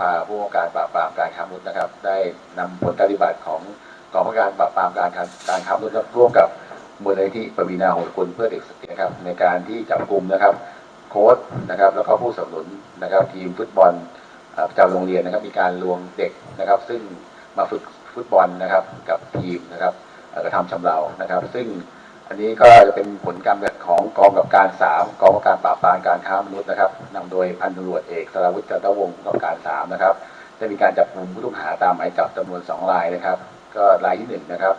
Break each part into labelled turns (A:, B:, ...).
A: ภาผู้ว่าการปราบปรามการค้ามนุษย์นะครับ ได้นำผลปฏิบัติของกองบังคับการปราบปรามการการค้ามนุษย์ร่วมกับมูลนิธิปวีนาหงกุลเพื่อเด็กสตรีนะครับในการที่จับกลุ่มนะครับโค้ชนะครับแล้วก็ผู้สนับสนุนนะครับทีมฟุตบอลประจำโรงเรียนนะครับมีการรวมเด็กนะครับ ซึ่งมาฝึกฟุตบอลนะครับกับทีมนะครับกระทำชำเรานะครับ ซึ่ง อันนี้ก็จะเป็นผลการแบบของกองกับการสามกองกับการปราบปรามการค้ามนุษย์นะครับนำโดยพันตำรวจเอกสราวุฒิจันทวงศ์กองกับการสามนะครับได้มีการจับกลุ่มผู้ต้องหาตามหมายจับจำนวนสองรายนะครับ ก็รายที่หนึ่งนะครับ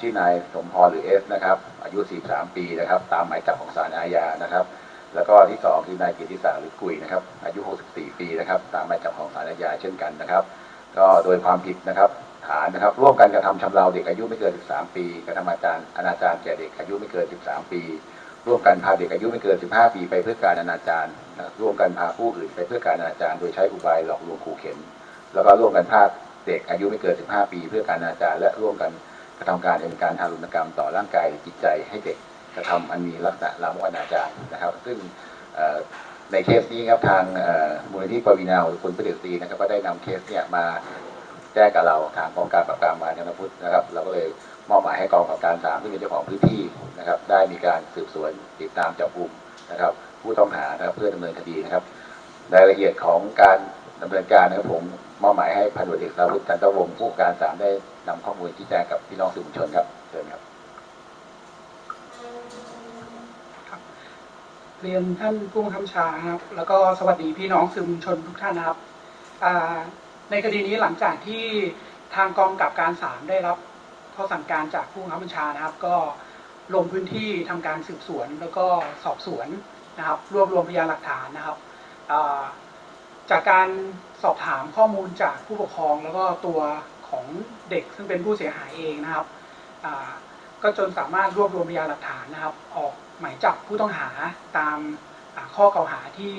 A: ชื่อนายสมพรหรือเอสนะครับอายุ 43 ปีนะครับตามหมายจับของศาลอาญานะครับ แล้วก็ที่สองคือนายกิติศักดิ์หรือกุยนะครับอายุ 64 ปีนะครับตามหมายจับของศาลอาญาเช่นกันนะครับ ก็โดยความผิดนะครับ ฐานนะครับ ร่วมกันกระทำชำเราเด็กอายุไม่เกิน 13 ปีกระทำอาจารย์อนาจารแก่เด็กอายุไม่เกิน 13 ปี ร่วมกันพาเด็กอายุไม่เกิน 15 ปีไปเพื่อการอนาจารนะครับร่วมกันพาผู้อื่นไปเพื่อการอนาจารโดยใช้อุบายหลอกลวงขู่เข็น แล้วก็ร่วมกันพาเด็กอายุไม่เกิน 15 ปี เพื่อการอนาจารและร่วมกันกระทำการเป็นการทารุณกรรมต่อร่างกายจิตใจให้เด็กกระทำอันมีลักษณะลามกอนาจารนะครับ ซึ่งในเคสนี้ครับทางมูลนิธิปวีนาหรือคุณประเดชศรีนะครับก็ได้นำเคสเนี่ยมา จ้งกับเราทางกองการปราบปรามมาญพุทธนะครับ เราก็เลยมอบหมายให้กองกับการสามที่เป็นเจ้าของพื้นที่นะครับ ได้มีการสืบสวนติดตามจับกลุ่มนะครับ ผู้ต้องหานะครับเพื่อดำเนินคดีนะครับรายละเอียดของการดำเนินการนะครับผมมอบหมายให้พันตำรวจเอกสาวุฒิจันทวงศ์ผู้การสามได้นำข้อมูลที่แจ้งกับพี่น้องสื่อมวลชนครับเชิญครับ
B: เรียนท่านผู้บังคับชาครับ แล้วก็สวัสดีพี่น้องสื่อมวลชนทุกท่านนะครับอ่า ในคดีนี้หลังจากที่ทางกองกับการสามได้รับข้อสั่งการจากผู้บังคับบัญชานะครับ ก็ลงพื้นที่ทำการสืบสวน แล้วก็สอบสวนนะครับ รวบรวมพยานหลักฐานนะครับจากการสอบถามข้อมูลจากผู้ปกครอง แล้วก็ตัวของเด็กซึ่งเป็นผู้เสียหายเองนะครับก็จนสามารถรวบรวมพยานหลักฐานนะครับ ออกหมายจับผู้ต้องหาตามข้อกล่าวหาที่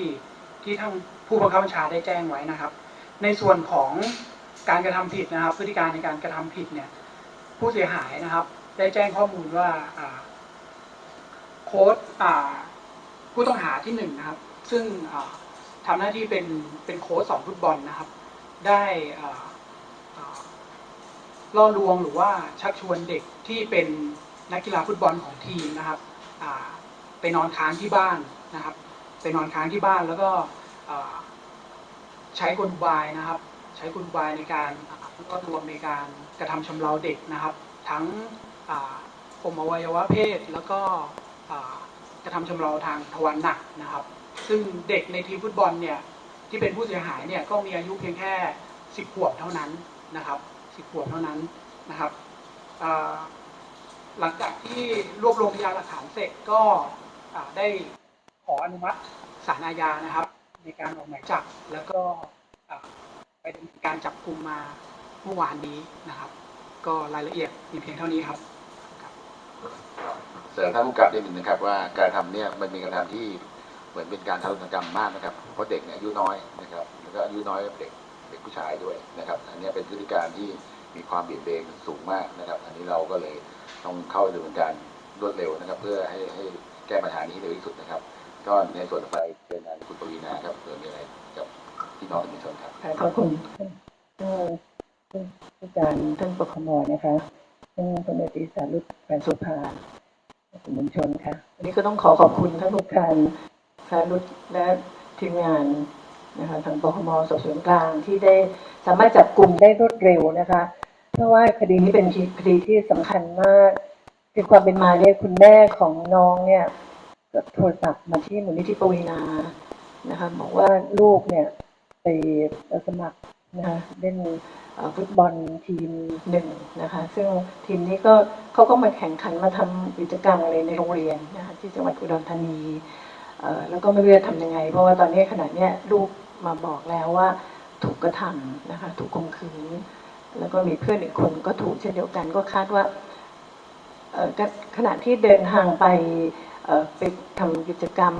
B: ที่ทางผู้บังคับบัญชาได้แจ้งไว้นะครับ ในส่วนของการกระทำผิดนะครับ พฤติการในการกระทำผิดเนี่ย ผู้เสียหายนะครับ ได้แจ้งข้อมูลว่าโค้ดผู้ต้องหาที่หนึ่งนะครับ ซึ่งอ่าทำหน้าที่เป็นเป็นโค้ชสอนฟุตบอลนะครับ ได้ล่อลวงหรือว่าชักชวนเด็กที่เป็นนักกีฬาฟุตบอลของทีมนะครับไปนอนค้างที่บ้านนะครับ ไปนอนค้างที่บ้านแล้วก็ ใช้กลอุบายนะครับ ใช้กลอุบายในการอ่าล่อลวงในการกระทำชำเราเด็กนะครับ ทั้งอ่าข่มอวัยวะเพศแล้วก็กระทำชำเราทางทวารหนักนะครับ ซึ่งเด็กในทีมฟุตบอลเนี่ยที่เป็นผู้เสียหายเนี่ยก็มีอายุเพียงแค่ 10 ขวบเท่านั้นนะครับสิบขวบเท่านั้นนะครับหลังจากที่รวบรวมพยานหลักฐานเสร็จก็ได้ขออนุมัติศาลอาญานะครับ ในการออกหมายจับแล้วก็ไปดำเนินการจับกลุ่มมาเมื่อวานนี้นะครับ ก็รายละเอียดมีเพียงเท่านี้ครับ
A: เสริมท่านผู้กับได้หนึ่งนะครับ ว่าการทำเนี่ยมันเป็นการทำที่เหมือนเป็นการทารุณกรรมมากนะครับ เพราะเด็กเนี่ยอายุน้อยนะครับแล้วก็อายุน้อยเด็กเด็กผู้ชายด้วยนะครับ อันนี้เป็นพฤติการที่มีความเบี่ยงเบนสูงมากนะครับ อันนี้เราก็เลยต้องเข้าดำเนินการรวดเร็วนะครับ เพื่อให้ให้แก้ปัญหานี้ให้เร็วที่สุดนะครับ ก็ในส่วนต่อไปเป็นงานคุณปวีนาครับเผื่อมีอะไรกับพี่น้องสื่อมวลชนครับ
C: ขอบคุณท่านท่านผู้การท่านปคมนะคะท่านพลเอกสารุตแฟนสุภาสื่อมวลชนค่ะวันนี้ก็ต้องขอขอบคุณท่านผู้การสารุตและทีมงานนะคะทางปคมสอบสวนกลางที่ได้สามารถจับกลุ่มได้รวดเร็วนะคะ เพราะว่าคดีนี้เป็นคดีที่สำคัญมากคือความเป็นมาเนี่ยคุณแม่ของน้องเนี่ย โทรศัพท์มาที่มูลนิธิปวีนานะคะบอกว่าลูกเนี่ยไปสมัครนะคะเล่นฟุตบอลทีมหนึ่งนะคะซึ่งทีมนี้ก็เขาก็มาแข่งขันมาทำกิจกรรมอะไรในโรงเรียนนะคะที่จังหวัดอุดรธานีแล้วก็ไม่รู้จะทำยังไง เพราะว่าตอนนี้ขณะเนี้ยลูกมาบอกแล้วว่าถูกกระทำนะคะถูกข่มขืน แล้วก็มีเพื่อนอีกคนก็ถูกเช่นเดียวกันก็คาดว่าเออก็ขณะที่เดินทางไป ไปทำกิจกรรม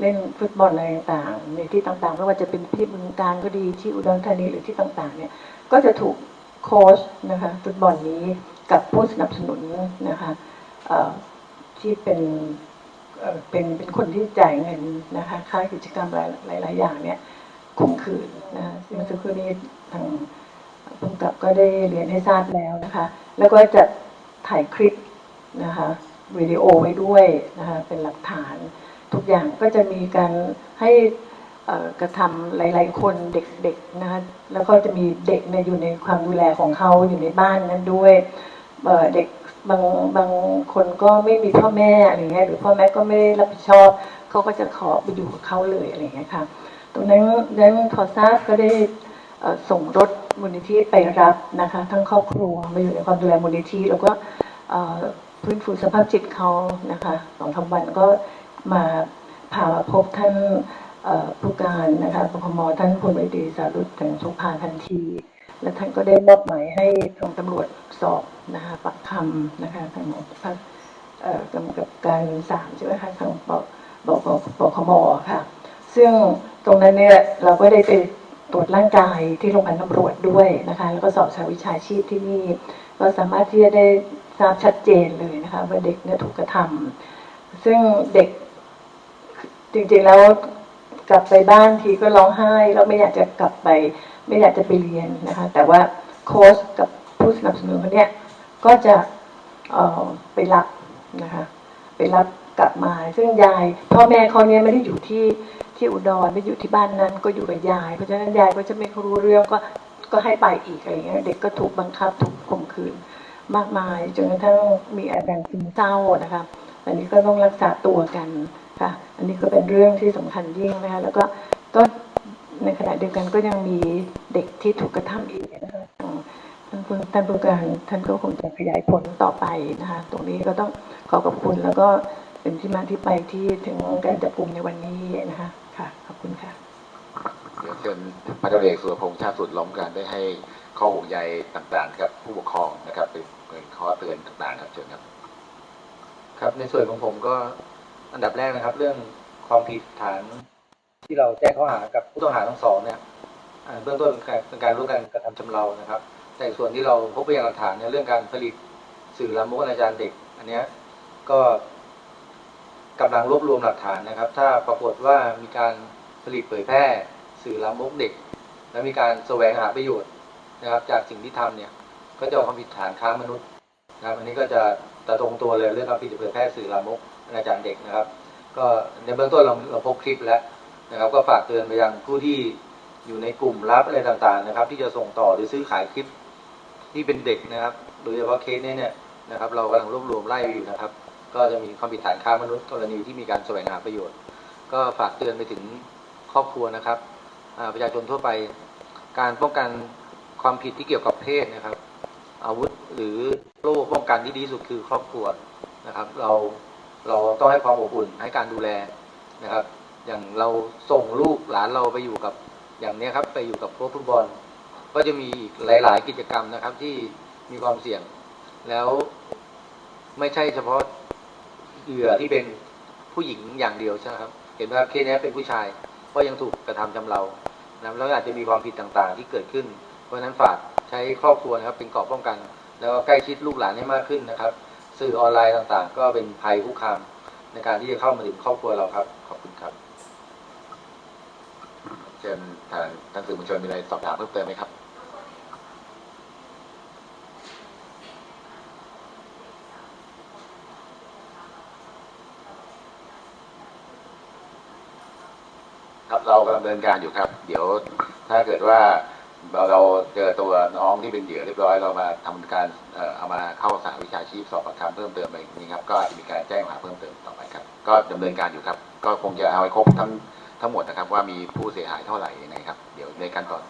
C: เล่นฟุตบอลอะไรต่างๆในที่ต่างๆไม่ว่าจะเป็นที่บึงการก็ดีที่อุดรธานีหรือที่ต่างๆ เนี่ย ก็จะถูกโค้ชนะคะฟุตบอลนี้กับผู้สนับสนุนนะคะที่เป็นเป็นเป็นคนที่จ่ายเงินนะคะค่ากิจกรรมหลายหลายๆอย่างเนี่ยข่มขืนนะคะซึ่งเมื่อสักครู่นี้ทางผู้กับก็ได้เรียนให้ทราบแล้วนะคะ แล้วก็จะถ่ายคลิปนะคะ วิดีโอไว้ด้วยนะคะเป็นหลักฐาน ทุกอย่างก็จะมีการให้กระทำหลาย ๆ คนเด็กๆนะคะแล้วก็จะมีเด็กเนี่ยอยู่ในความดูแลของเขาอยู่ในบ้านนั้นด้วยเด็กบางบางคนก็ไม่มีพ่อแม่อะไรเงี้ยหรือพ่อแม่ก็ไม่ได้รับผิดชอบเขาก็จะขอไปอยู่กับเขาเลยอะไรเงี้ยค่ะตรงนั้นนั้นพอทราบก็ได้ส่งรถมูลนิธิไปรับนะคะ ทั้งครอบครัวมาอยู่ในความดูแลมูลนิธิแล้วก็ เอ่อพื้นฟูสภาพจิตเขานะคะสองสาวันก็มาพามาพบท่านผู้การนะคะปคมท่านพลวดีสารุตถึงสุภาทันที และท่านก็ได้มอบหมายให้ทางตำรวจสอบนะคะปักคำนะคะทางภาคกำกับการสามใช่ไหมคะทางปบปปคมค่ะ ซึ่งตรงนั้นเนี่ยเราก็ได้ไปตรวจร่างกายที่โรงพยาบาลตำรวจด้วยนะคะ แล้วก็สอบสาวิชาชีพที่นี่ ก็สามารถที่จะได้ ทราบชัดเจนเลยนะคะว่าเด็กเนี่ยถูกกระทำซึ่งเด็กจริงๆแล้วกลับไปบ้านทีก็ร้องไห้แล้วไม่อยากจะกลับไป ไม่อยากจะไปเรียนนะคะ แต่ว่าโค้ชกับผู้สนับสนุนคนเนี้ยก็จะไปรับนะคะไปรับกลับมา ซึ่งยายพ่อแม่เขาเนี่ยไม่ได้อยู่ที่ที่อุดรไม่อยู่ที่บ้านนั้นก็อยู่กับยาย เพราะฉะนั้นยายก็จะไม่รู้เรื่องก็ก็ให้ไปอีกอะไรเงี้ยเด็กก็ถูกบังคับถูกข่มขืน มากมายจนกระทั่งมีอาการซึมเศร้านะคะอันนี้ก็ต้องรักษาตัวกันค่ะ อันนี้ก็เป็นเรื่องที่สำคัญยิ่งนะคะแล้วก็ก็ในขณะเดียวกันก็ยังมีเด็กที่ถูกกระทำอีกนะคะท่านผู้ท่านผู้การท่านก็คงจะขยายผลต่อไปนะคะตรงนี้ก็ต้องขอขอบคุณแล้วก็เป็นที่มาที่ไปที่ถึงการจับกลุ่มในวันนี้นะคะค่ะขอบคุณค่ะ
A: เดี๋ยวเชิญพันตำรวจเอกสุรพงษ์ชาติสุดล้อมการได้ให้ ข้อห่วงใยต่างๆกับผู้ปกครองนะครับเป็นข้อเตือนต่างๆครับเชิญครับ
D: ครับในส่วนของผมก็อันดับแรกนะครับ เรื่องความผิดฐานที่เราแจ้งข้อหากับผู้ต้องหาทั้งสองเนี่ยเบื้องต้นเป็นการเป็นการร่วมกันกระทำชำเรานะครับ แต่ส่วนที่เราพบพยานหลักฐานในเรื่องการผลิตสื่อลามกอนาจารเด็ก อันเนี้ยก็กำลังรวบรวมหลักฐานนะครับ ถ้าปรากฏว่ามีการผลิตเผยแพร่สื่อลามกเด็ก และมีการแสวงหาประโยชน์ นะครับ จากสิ่งที่ทำเนี่ย ก็จะเอาความผิดฐานค้ามนุษย์นะครับ อันนี้ก็จะตะตรงตัวเลยเรื่องการผิดเผยแพร่สื่อลามกอนาจารเด็กนะครับ ก็ในเบื้องต้นเราเราพบคลิปแล้วนะครับ ก็ฝากเตือนไปยังผู้ที่อยู่ในกลุ่มลับอะไรต่างๆ นะครับ ที่จะส่งต่อหรือซื้อขายคลิปที่เป็นเด็กนะครับ โดยเฉพาะเคสนี้เนี่ยนะครับ เรากำลังรวบรวมไล่อยู่นะครับ ก็จะมีความผิดฐานค้ามนุษย์กรณีที่มีการแสวงหาประโยชน์ ก็ฝากเตือนไปถึงครอบครัวนะครับประชาชนทั่วไป การป้องกัน ความผิดที่เกี่ยวกับเพศนะครับ อาวุธหรือโล่ป้องกันที่ดีสุดคือครอบครัวนะครับ เราเราต้องให้ความอบอุ่นให้การดูแลนะครับ อย่างเราส่งลูกหลานเราไปอยู่กับอย่างนี้ครับ ไปอยู่กับโค้ชฟุตบอล ก็จะมีอีกหลาย ๆ กิจกรรมนะครับที่มีความเสี่ยง แล้วไม่ใช่เฉพาะเหยื่อที่เป็นผู้หญิงอย่างเดียวใช่ไหมครับ เห็นไหมครับเคสนี้เป็นผู้ชายก็ยังถูกกระทำจำเรานะแล้วอาจจะมีความผิดต่างๆ ที่เกิดขึ้น ราะฉะนั้นฝากใช้ครอบครัวนะครับเป็นเกราะป้องกัน แล้วก็ใกล้ชิดลูกหลานให้มากขึ้นนะครับ สื่อออนไลน์ต่างๆ ก็เป็นภัยคุกคามในการที่จะเข้ามาถึงครอบครัวเราครับ ขอบคุณครับ
A: เชิญทางท่านสื่อมวลชนมีอะไรสอบถามเพิ่มเติมไหมครับครับเรากำลังดำเนินการอยู่ครับ เดี๋ยวถ้าเกิดว่า เราเราเจอตัวน้องที่เป็นเหยื่อเรียบร้อยเรามาทำการเอามาเข้าสหวิชาชีพสอบปากคำเพิ่มเติมอะไรนี้ครับก็อาจจะมีการแจ้งมาเพิ่มเติมต่อไปครับ ก็ดำเนินการอยู่ครับ ก็คงจะเอาให้ครบทั้งทั้งหมดนะครับ ว่ามีผู้เสียหายเท่าไหร่ยังไงครับ เดี๋ยวในขั้นตอน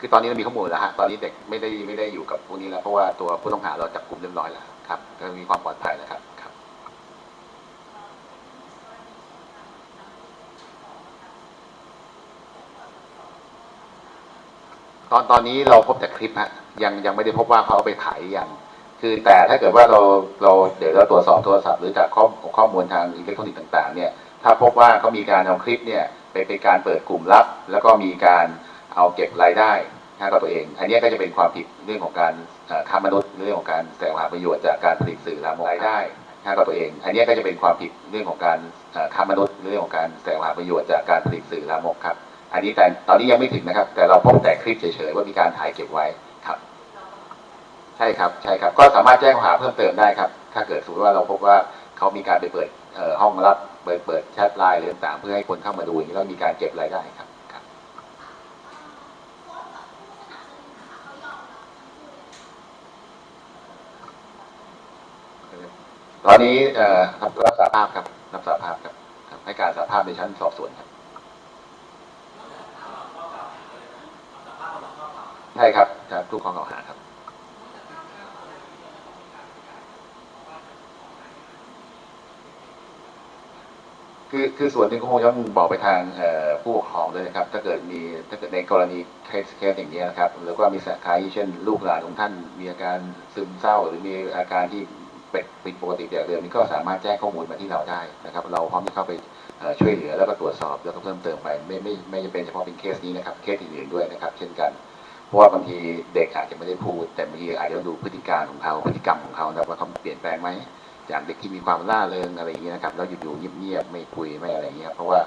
A: คือตอนนี้เรามีข้อมูลแล้วฮะ ตอนนี้เด็กไม่ได้ไม่ได้อยู่กับพวกนี้แล้ว เพราะว่าตัวผู้ต้องหาเราจับกลุ่มเรียบร้อยแล้วครับก็มีความปลอดภัยแล้วครับครับ ตอนตอนนี้เราพบแต่คลิปฮะยังยังไม่ได้พบว่าเขาเอาไปขายยังคือแต่ถ้าเกิดว่าเราเราเดี๋ยวเราตรวจสอบโทรศัพท์หรือจากข้อข้อมูลทางอิเล็กทรอนิกส์ต่างๆเนี่ยถ้าพบว่าเขามีการเอาคลิปเนี่ยไปเป็นการเปิดกลุ่มลับ แล้วก็มีการเอาเก็บรายได้ฆ่ากับตัวเอง อันเนี้ยก็จะเป็นความผิดเรื่องของการเอ่อค้ามนุษย์เรื่องของการแสวงหาประโยชน์จากการผลิตสื่อลามกรายได้ฆ่ากับตัวเอง อันเนี้ยก็จะเป็นความผิดเรื่องของการเอ่อค้ามนุษย์เรื่องของการแสวงหาประโยชน์จากการผลิตสื่อลามกครับ อันนี้แต่ตอนนี้ยังไม่ถึงนะครับ แต่เราพบแต่คลิปเฉยๆว่ามีการถ่ายเก็บไว้ครับ ใช่ครับใช่ครับ ก็สามารถแจ้งข้อหาเพิ่มเติมได้ครับ ถ้าเกิดสมมติว่าเราพบว่าเขามีการไปเปิดห้องรับเปิดเปิดแชทไลน์หรือต่างเพื่อให้คนเข้ามาดูอย่างนี้แล้วมีการเก็บรายได้ครับครับ ตอนนี้รับสารภาพครับรับสารภาพครับครับให้การสารภาพในชั้นสอบสวนครับ ใช่ครับครับทุกข้อกล่าวหาครับ คือคือส่วนหนึ่งก็คงต้องบอกไปทางผู้ปกครองด้วยนะครับ ถ้าเกิดมีถ้าเกิดในกรณีเคสเคสอย่างนี้นะครับ หรือว่ามีสาขาเช่น ลูกหลานของท่านมีอาการซึมเศร้า หรือมีอาการที่เป็นผิดปกติจากเดิมนี่ก็สามารถแจ้งข้อมูลมาที่เราได้นะครับ เราพร้อมที่เข้าไปช่วยเหลือแล้วก็ตรวจสอบแล้วก็เพิ่มเติมไปไม่ไม่ไม่จะเป็นเฉพาะเป็นเคสนี้นะครับ เคสอื่นๆด้วยนะครับ เช่นกัน เพราะว่าบางทีเด็กอาจจะไม่ได้พูด แต่บางทีอาจจะต้องดูพฤติการของเขาพฤติกรรมของเขานะว่าเขาเปลี่ยนแปลงไหมจากเด็กที่มีความล่าเริงอะไรอย่างเงี้ยนะครับแล้วอยู่ๆเงียบๆไม่คุยไม่อะไรอย่างเงี้ยเพราะว่า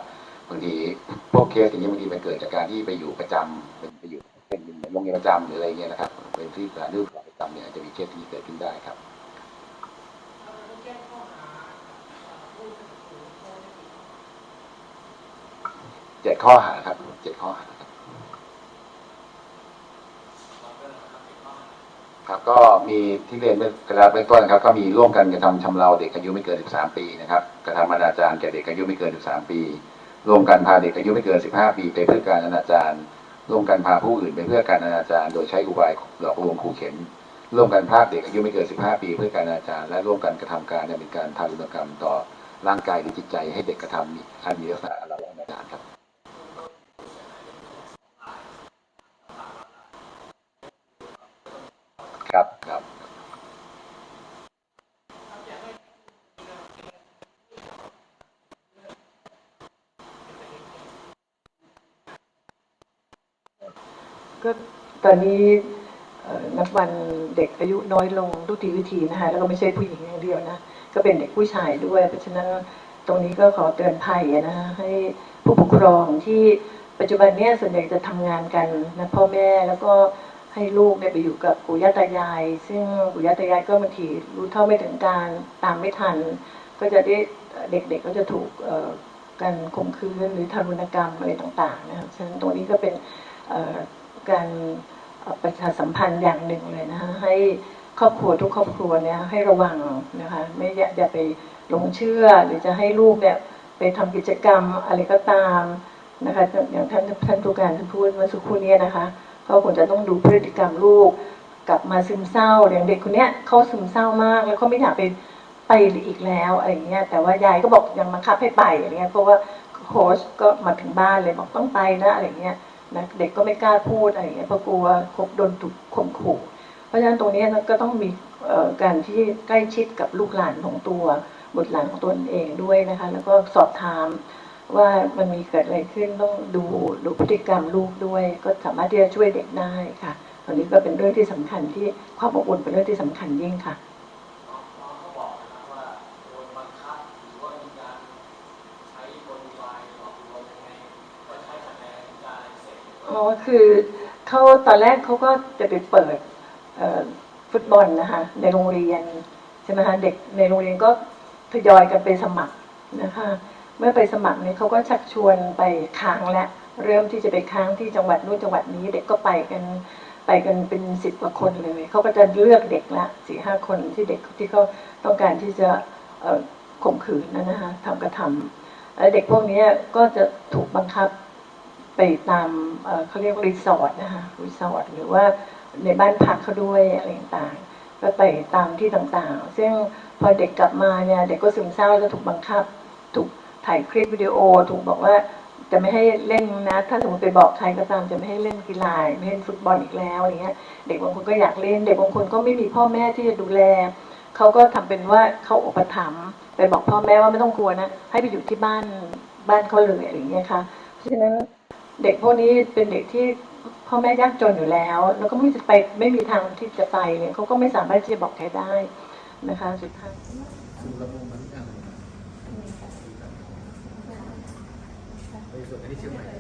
A: บางทีพวกเคสอย่างเงี้บางทีมันเกิดจากการที่ไปอยู่ประจำเป็นไปอยู่เป็นโรงเรียนประจำหรืออะไรเงี้ยนะครับเป็นที่การเลือกประจำเนี่ยจะมีเคสที่เกิดขึ้นได้ครับเจ็ดข้อหาครับเจ็ดข้อหา ครับก็มีที่เรียนเกระดาษเบื้องต้นครับ ก็มีร่วมกันกระทำชำเราเด็กอายุไม่เกิน 13 ปีนะครับกระทำอนาจารแก่เด็กอายุไม่เกิน 13 ปี ร่วมกันพาเด็กอายุไม่เกิน 15 ปีไปเพื่อการอนาจารร่วมกันพาผู้อื่นไปเพื่อการอนาจารโดยใช้อุบายหลอกลวงขู่เข็นร่วมกันพาเด็กอายุไม่เกิน 15 ปี เพื่อการอนาจารและร่วมกันกระทำการดำเนินการทารุณกรรมต่อร่างกายหรือจิตใจให้เด็กกระทำอันมีลักษณะอะไรอนาจารครับครับ
C: ก็ตอนนี้นับวันเด็กอายุน้อยลงทุกทีวิธีนะคะแล้วก็ไม่ใช่ผู้หญิงอย่างเดียวนะก็เป็นเด็กผู้ชายด้วย เพราะฉะนั้นตรงนี้ก็ขอเตือนภัยนะคะให้ผู้ปกครองที่ปัจจุบันเนี้ส่วนใหญ่จะทำงานกันนะพ่อแม่แล้วก็ให้ลูกเนี่ยไปอยู่กับปู่ย่าตายาย ซึ่งปู่ย่าตายายก็บางทีรู้เท่าไม่ถึงการตามไม่ทัน ก็จะได้เด็กๆก็จะถูกการข่มขืนหรือทารุณกรรมอะไรต่างๆนะครับฉะนั้นตรงนี้ก็เป็น การประชาสัมพันธ์อย่างหนึ่งเลยนะคะให้ครอบครัวทุกครอบครัวเนี่ยให้ระวังนะคะไม่อย่าไปหลงเชื่อหรือจะให้ลูกเนี่ยไปทำกิจกรรมอะไรก็ตามนะคะอย่างท่านท่านผู้การท่านพูดเมื่อสักครู่เนี้นะคะเขาควรจะต้องดูพฤติกรรมลูก กลับมาซึมเศร้าอย่างเด็กคนเนี้ยเขาซึมเศร้ามาก แล้วเขาไม่อยากไปไปอีกแล้วอะไรเงี้ยแต่ว่ายายก็บอกยังบังคับให้ไปอะไรเงี้ยเพราะว่าโค้ชก็มาถึงบ้านเลยบอกต้องไปนะอะไรเงี้ย นะเด็กก็ไม่กล้าพูดอะไรอย่างเงี้ยเพราะกลัวคบโดนถูกข่มขู่ เพราะฉะนั้นตรงนี้ก็ต้องมีการที่ใกล้ชิดกับลูกหลานของตัวบุตรหลานของตนเองด้วยนะคะ แล้วก็สอบถามว่ามันมีเกิดอะไรขึ้นต้องดูดูพฤติกรรมลูกด้วย ก็สามารถที่จะช่วยเด็กได้ค่ะตอนนี้ก็เป็นเรื่องที่สำคัญที่ความอบอุ่นเป็นเรื่องที่สำคัญยิ่งค่ะ อ๋อคือเขาตอนแรกเขาก็จะไปเปิดฟุตบอลนะคะในโรงเรียนใช่ไหมคะเด็กในโรงเรียนก็ทยอยกันไปสมัครนะคะ เมื่อไปสมัครเนี่ยเขาก็ชักชวนไปค้างและเริ่มที่จะไปค้างที่จังหวัดนู้นจังหวัดนี้ เด็กก็ไปกันไปกันเป็นสิบกว่าคนเลยเขาก็จะเลือกเด็กละสี่ห้าคนที่เด็กที่เขาต้องการที่จะข่มขืนนะนะคะทำกระทำแล้วเด็กพวกนี้ก็จะถูกบังคับ ไปตามเเขาเรียกรีสอร์ทนะคะรีสอร์ทหรือว่าในบ้านพักเขาด้วยอะไรต่างๆก็ไปตามที่ต่างๆ ซึ่งพอเด็กกลับมาเนี่ยเด็กก็ซึมเศร้าจะถูกบังคับ ถูกถ่ายคลิปวิดีโอ ถูกบอกว่าจะไม่ให้เล่นนะ ถ้าสมมติไปบอกใครก็ตามจะไม่ให้เล่นกีฬาไม่ให้เล่นฟุตบอลอีกแล้วอะไรเงี้ย เด็กบางคนก็อยากเล่น เด็กบางคนก็ไม่มีพ่อแม่ที่จะดูแลเขาก็ทำเป็นว่าเขาอุปถัมภ์ไปบอกพ่อแม่ว่าไม่ต้องกลัวนะ ให้ไปอยู่ที่บ้านบ้านเขาเลยอะไรอย่างเงี้ยค่ะ เพราะฉะนั้น เด็กพวกนี้เป็นเด็กที่พ่อแม่ยากจนอยู่แล้ว แล้วก็ไม่จะไปไม่มีทางที่จะไปเนี่ยเขาก็ไม่สามารถที่จะบอกใครได้นะคะสุดท้าย
E: ในส่วนที่เชียงใหม่